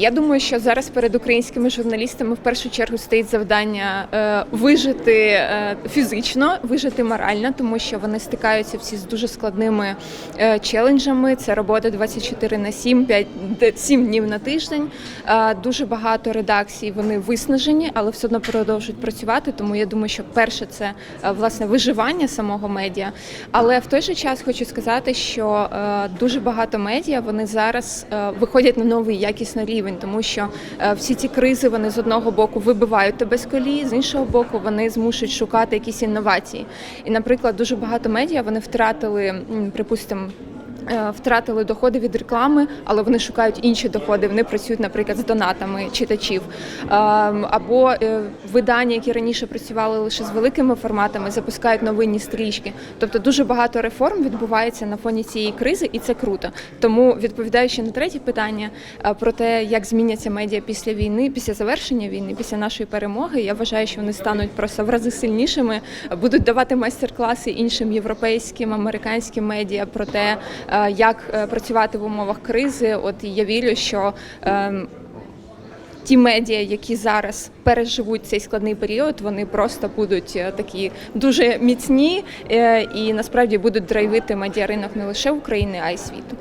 Я думаю, що зараз перед українськими журналістами в першу чергу стоїть завдання е, вижити е, фізично, вижити морально, тому що вони стикаються всі з дуже складними е, челенджами. Це робота 24 на 7, 5, 7 днів на тиждень. Дуже багато редакцій вони виснажені, але все одно продовжують працювати. Тому я думаю, що перше це власне виживання самого медіа. Але в той же час хочу сказати, що дуже багато медіа вони зараз виходять на новий якісний рівень, тому що е, всі ці кризи вони з одного боку вибивають тебе з колії, з іншого боку, вони змушують шукати якісь інновації. І, наприклад, дуже багато медіа вони втратили, припустимо. Е, Втратили доходи від реклами, але вони шукають інші доходи. Вони працюють, наприклад, з донатами читачів. Ем, Або е, видання, які раніше працювали лише з великими форматами, запускають новинні стрічки. Тобто дуже багато реформ відбувається на фоні цієї кризи, і це круто. Тому відповідаючи на третє питання е, про те, як зміняться медіа після війни, після завершення війни, після нашої перемоги, я вважаю, що вони стануть просто в рази сильнішими, будуть давати майстер-класи іншим європейським, американським медіа про те, е, як е, працювати в умовах кризи. От я вірю, що ем, ті медіа, які зараз переживуть цей складний період, вони просто будуть е, такі дуже міцні е, і насправді будуть драйвити медіаринок не лише України, а й світу.